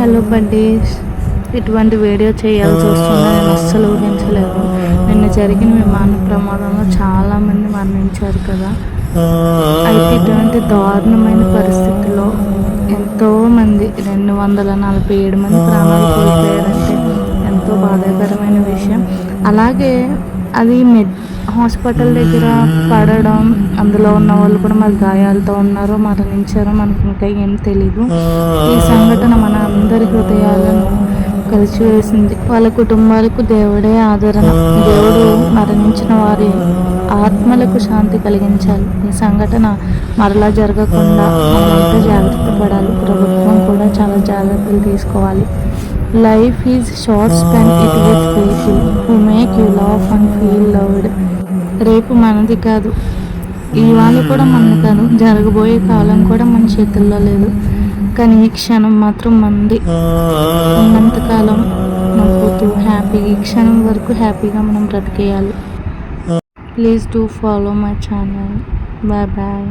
Hello buddies ఇటువంటి video చేయాల్సి వస్తుందని నేను అస్సలు ఊహించలేదు. నిన్న జరిగిన విమాన ప్రమాదంలో చాలామంది మరణించారు కదా. అయితే ఇటువంటి దారుణమైన పరిస్థితుల్లో ఎంతోమంది రెండు వందల నలభై ఏడు మంది ప్రాణాలు కోల్పోయారంటే ఎంతో బాధాకరమైన విషయం. అలాగే అది మెడ్ హాస్పిటల్ దగ్గర పడడం అందులో ఉన్న వాళ్ళు కూడా మరి గాయాలతో ఉన్నారో మరణించారో మనకు ఇంకా ఏం తెలీదు. ఈ సంఘటన మన హృదయాలను కలిసివేసింది వాళ్ళ కుటుంబాలకు దేవుడే ఆదరణ. దేవుడు మరణించిన వారి ఆత్మలకు శాంతి కలిగించాలి. ఈ సంఘటన మరలా జరగకుండా మనంతా జాగ్రత్త పడాలి. ప్రభుత్వం కూడా చాలా జాగ్రత్తలు తీసుకోవాలి. Life is short spend it with people who make you love and feel loved రేపు మనది కాదు. ఇవాళ కూడా మనది కాదు. జరగబోయే కాలం కూడా మన చేతుల్లో లేదు. కానీ ఈ క్షణం మాత్రం మంది. ఉన్నంతకాలం నవ్వుతూ హ్యాపీ ఈ క్షణం వరకు హ్యాపీగా మనం బ్రతికేయాలి. Please do follow my channel bye bye